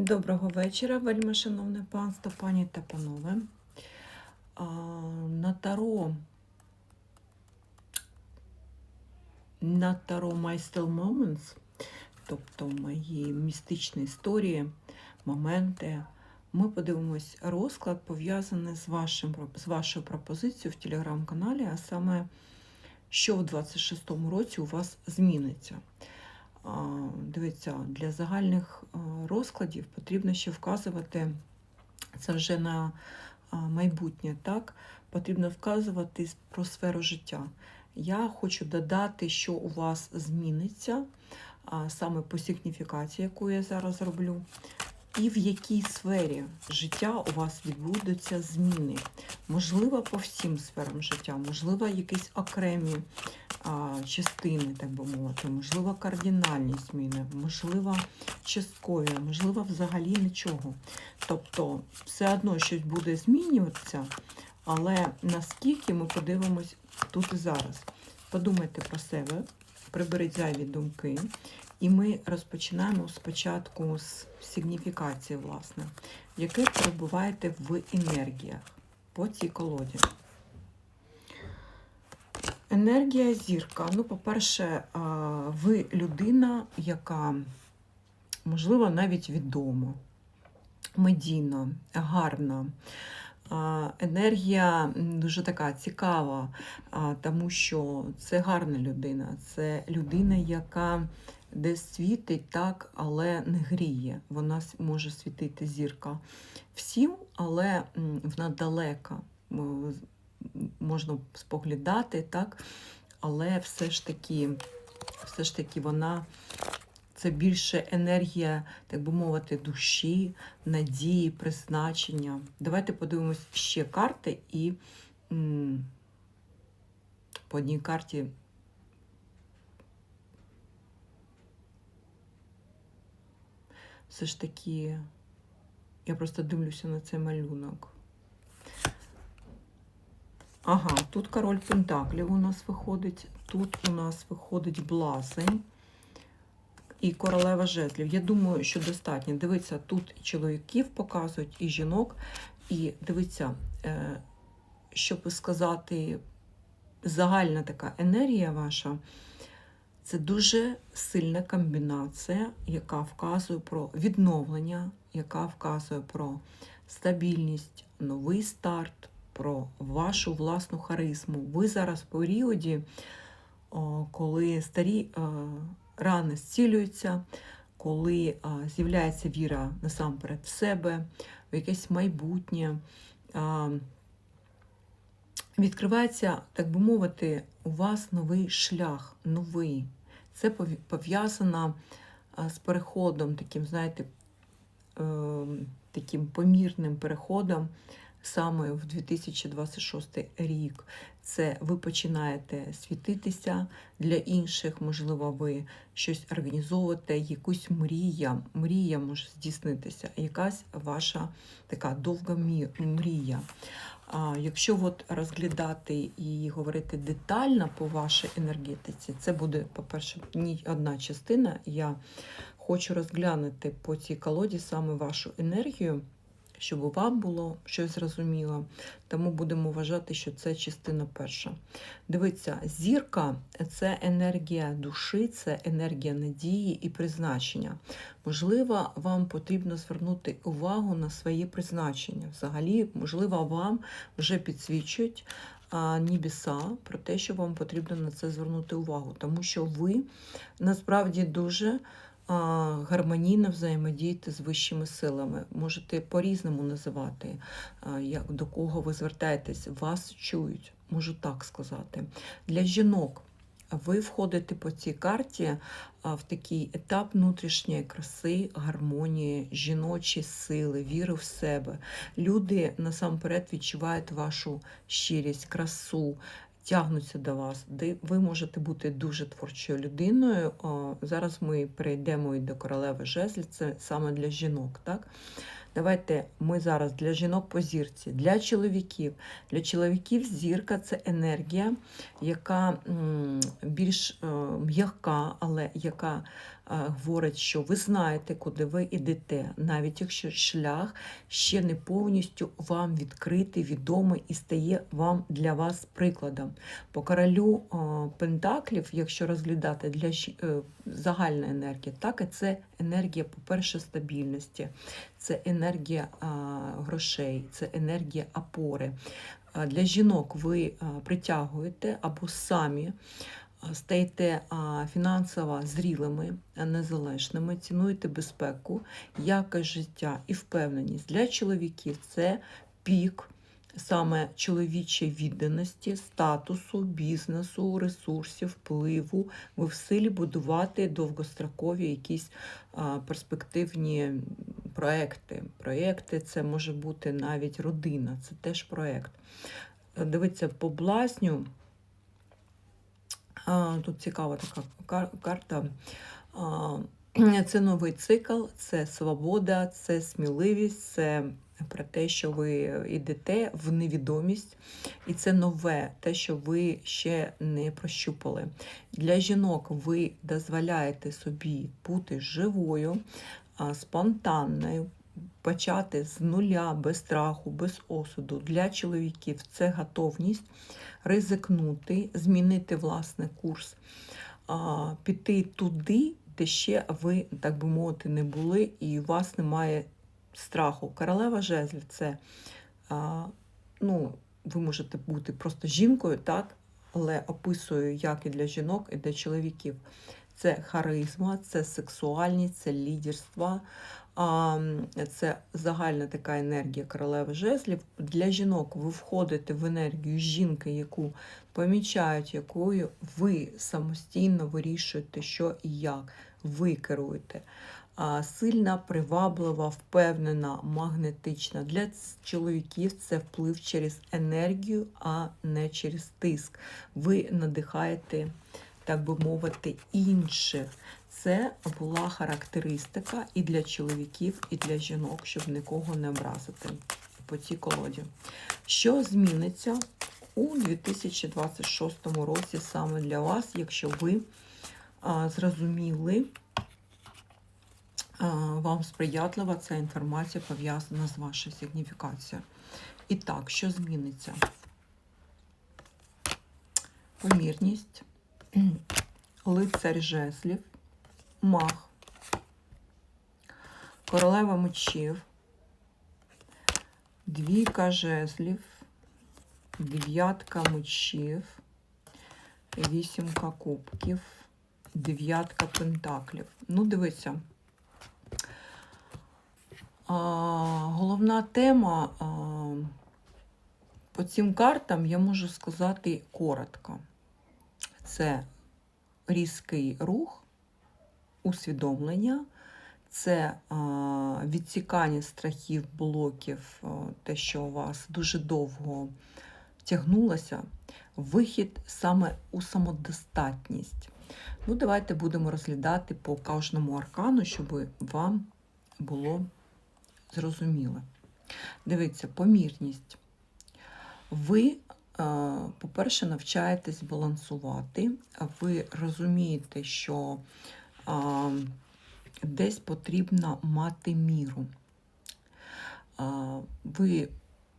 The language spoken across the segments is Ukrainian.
Доброго вечора, вельми шановне панство, пані та панове. А, на таро на таро My Still Moments, тобто мої містичні історії, моменти, ми подивимось розклад, пов'язаний з, вашим, з вашою пропозицією в телеграм-каналі, а саме, що в 26-му році у вас зміниться. Дивіться, для загальних розкладів потрібно ще вказувати це вже на майбутнє, так? Потрібно вказувати про сферу життя. Я хочу додати, що у вас зміниться, саме по сигніфікації, яку я зараз роблю, і в якій сфері життя у вас відбудуться зміни. Можливо, по всім сферам життя, можливо, якісь окремі а, частини, так би мовити, можливо, кардинальні зміни, можливо, часткові, можливо, взагалі нічого. Тобто, все одно щось буде змінюватися, але наскільки ми подивимось тут і зараз. Подумайте про себе, приберіть зайві думки, і ми розпочинаємо спочатку з сигніфікації, власне, яке перебуваєте в енергіях по цій колоді. Енергія зірка. Ну, по-перше, ви людина, яка, можливо, навіть відома, медійна, гарна. Енергія дуже така цікава, тому що це гарна людина, це людина, яка десь світить так, але не гріє. Вона може світити зірка всім, але вона далека. Можна споглядати, так, але все ж таки, все ж таки вона це більше енергія, так би мовити, душі, надії, призначення. Давайте подивимось ще карти і по одній карті. Все ж таки, я просто дивлюся на цей малюнок. Ага, тут король Пентаклів у нас виходить, тут у нас виходить блазень і королева жезлів. Я думаю, що достатньо. Дивіться, тут і чоловіків показують, і жінок. І дивіться, е, щоб сказати, загальна така енергія ваша. Це дуже сильна комбінація, яка вказує про відновлення, яка вказує про стабільність, новий старт, про вашу власну харизму. Ви зараз в періоді, коли старі е, рани зцілюються, коли е, з'являється віра насамперед в себе, в якесь майбутнє. Відкривається, так би мовити, у вас новий шлях, новий. Це пов'я- пов'язано з переходом, таким, знаєте, е, таким помірним переходом саме в 2026 рік. Це ви починаєте світитися для інших, можливо, ви щось організовуєте, якусь мрія, мрія може здійснитися, якась ваша така довга мрія. Якщо от розглядати і говорити детально по вашій енергетиці, це буде, по-перше, ні одна частина. Я хочу розглянути по цій колоді саме вашу енергію, щоб вам було щось зрозуміло. Тому будемо вважати, що це частина перша. Дивіться, зірка це енергія душі, це енергія надії і призначення. Можливо, вам потрібно звернути увагу на своє призначення. Взагалі, можливо, вам вже підсвічують а, небеса про те, що вам потрібно на це звернути увагу, тому що ви насправді дуже гармонійно взаємодієте з вищими силами. Можете по-різному називати, як, до кого ви звертаєтесь, вас чують, можу так сказати. Для жінок. Ви входите по цій карті в такий етап внутрішньої краси, гармонії, жіночі сили, віри в себе. Люди насамперед відчувають вашу щирість, красу, тягнуться до вас. Ви можете бути дуже творчою людиною. Зараз ми перейдемо і до королеви жезлі, це саме для жінок. так? Давайте ми зараз для жінок по зірці, для чоловіків. Для чоловіків зірка це енергія, яка більш е, м'яка, але яка говорить, що ви знаєте, куди ви йдете, навіть якщо шлях ще не повністю вам відкритий, відомий і стає вам для вас прикладом. По королю е, Пентаклів, якщо розглядати для е, загальна енергія, так і це енергія, по-перше, стабільності, це енергія грошей, це енергія опори. Для жінок ви притягуєте або самі а, стаєте фінансово зрілими, незалежними, цінуєте безпеку, якість життя і впевненість. Для чоловіків це пік саме чоловічої відданості, статусу, бізнесу, ресурсів, впливу. Ви в силі будувати довгострокові якісь а, перспективні проекти. Проекти це може бути навіть родина, це теж проект. Дивіться, по блазню. Тут цікава така кар- карта. Це новий цикл, це свобода, це сміливість, це про те, що ви йдете в невідомість, і це нове, те, що ви ще не прощупали. Для жінок ви дозволяєте собі бути живою, спонтанною, почати з нуля, без страху, без осуду. Для чоловіків це готовність ризикнути, змінити власний курс, піти туди, де ще ви, так би мовити, не були, і у вас немає страху. Королева жезлів це, ну, ви можете бути просто жінкою, так? але описую як і для жінок, і для чоловіків. Це харизма, це сексуальність, це лідерство, це загальна така енергія королеви жезлів. Для жінок ви входите в енергію жінки, яку помічають, якою ви самостійно вирішуєте, що і як. Ви керуєте. Сильна, приваблива, впевнена, магнетична. Для чоловіків це вплив через енергію, а не через тиск. Ви надихаєте, так би мовити, інших. Це була характеристика і для чоловіків, і для жінок, щоб нікого не образити по цій колоді. Що зміниться у 2026 році саме для вас, якщо ви а, зрозуміли, а, вам сприятлива ця інформація пов'язана з вашою сигніфікацією. І так, що зміниться? Помірність, лицар жезлів, мах, королева мечів, двійка жезлів, дев'ятка мечів, вісімка кубків, дев'ятка пентаклів. Ну, дивіться. А, головна тема а, по цим картам я можу сказати коротко. Це різкий рух, усвідомлення, це відсікання страхів, блоків, те, що у вас дуже довго тягнулося, вихід саме у самодостатність. Ну, давайте будемо розглядати по кожному аркану, щоб вам було зрозуміло. Дивіться, помірність. Ви, по-перше, навчаєтесь балансувати, ви розумієте, що е, десь потрібно мати міру. Е, Ви,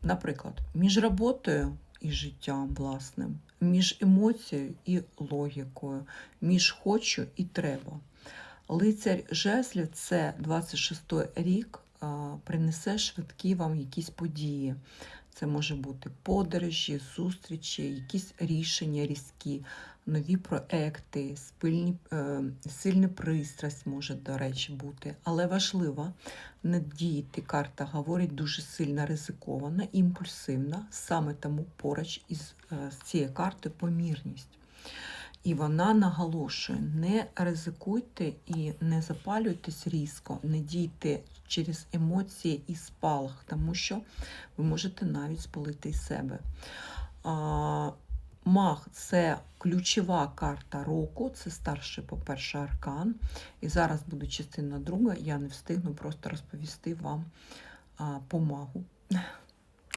наприклад, між роботою і життям власним, між емоцією і логікою, між хочу і треба. Лицар жезлів це 26 рік, а, принесе швидкі вам якісь події. Це може бути подорожі, зустрічі, якісь рішення різкі, нові проекти, спильні, е, сильна пристрасть може, до речі, бути. Але важливо не діяти. Карта говорить дуже сильно ризикована, імпульсивна, саме тому поруч із е, цією картою помірність. І вона наголошує: не ризикуйте і не запалюйтесь різко, не дійте через емоції і спалах, тому що ви можете навіть спалити себе. А, Маг це ключова карта року, це старший, по-перше, аркан. І зараз буде частина друга, я не встигну просто розповісти вам по магу.